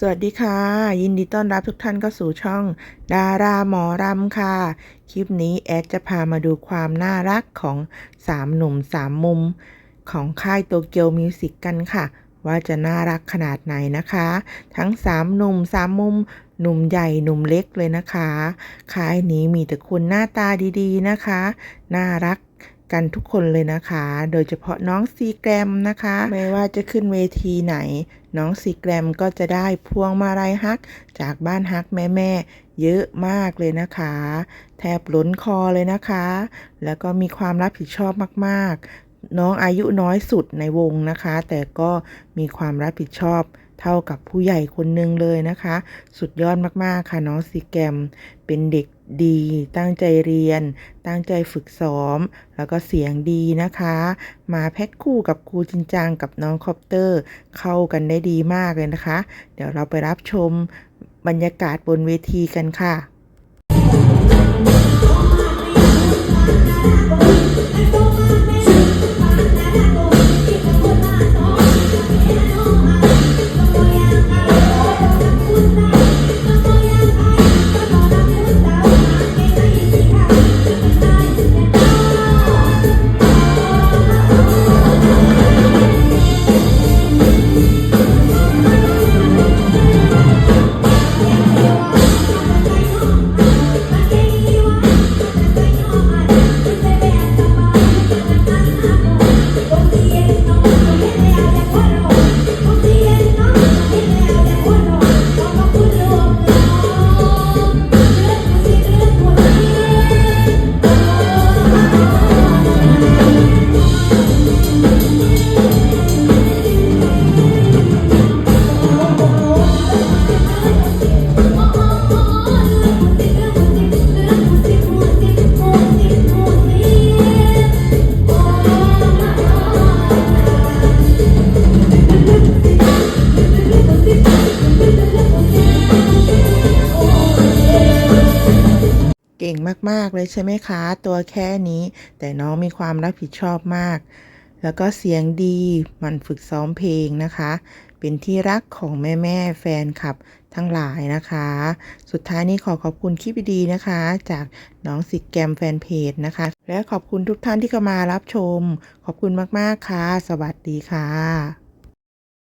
สวัสดีค่ะ ยินดีต้อนรับทุกท่านเข้าสู่ช่อง ดาราหมอรำค่ะ คลิปนี้แอดจะพามาดูความน่ารักของ3หนุ่ม3มุม ของค่ายโตเกียวมิวสิกกันค่ะ ว่าจะน่ารักขนาดไหนนะคะ ทั้ง3หนุ่ม3มุม หนุ่มใหญ่หนุ่มเล็กเลยนะคะ ค่ายนี้มีแต่คนหน้าตาดีๆนะคะ น่ารัก กันทุกคนเลยนะคะ โดยเฉพาะน้องซีแกรมนะคะ ไม่ว่าจะขึ้นเวทีไหน น้องซีแกรมก็จะได้พวงมาลัยฮัก จากบ้านฮักแม่ๆเยอะมากเลยนะคะ แทบล้นคอเลยนะคะ แล้วก็มีความรับผิดชอบมาก ๆ น้องอายุน้อยสุดในวงนะคะ แต่ก็มีความรับผิดชอบ เท่ากับผู้ใหญ่คนหนึ่งเลยนะคะ สุดยอดมากๆค่ะน้องซีแกรมเป็นเด็กดี ตั้งใจเรียน ตั้งใจฝึกซ้อม แล้วก็เสียงดีนะคะ มาแพ็คคู่กับครูจินจังกับน้องคอปเตอร์ เข้ากันได้ดีมากเลยนะคะ เดี๋ยวเราไปรับชมบรรยากาศบนเวทีกันค่ะ มาก ๆ เลยใช่ไหมคะ ตัวแค่นี้ แต่น้องมีความรับผิดชอบมาก แล้วก็เสียงดีมันฝึกซ้อมเพลงนะคะ เป็นที่รักของแม่ๆแฟนคลับทั้งหลายนะคะ สุดท้ายนี้ขอขอบคุณคลิปดีๆนะคะ จากน้องสิกแกมแฟนเพจนะคะ และขอบคุณทุกท่านที่เข้ามารับชม ขอบคุณมากๆค่ะ สวัสดีค่ะ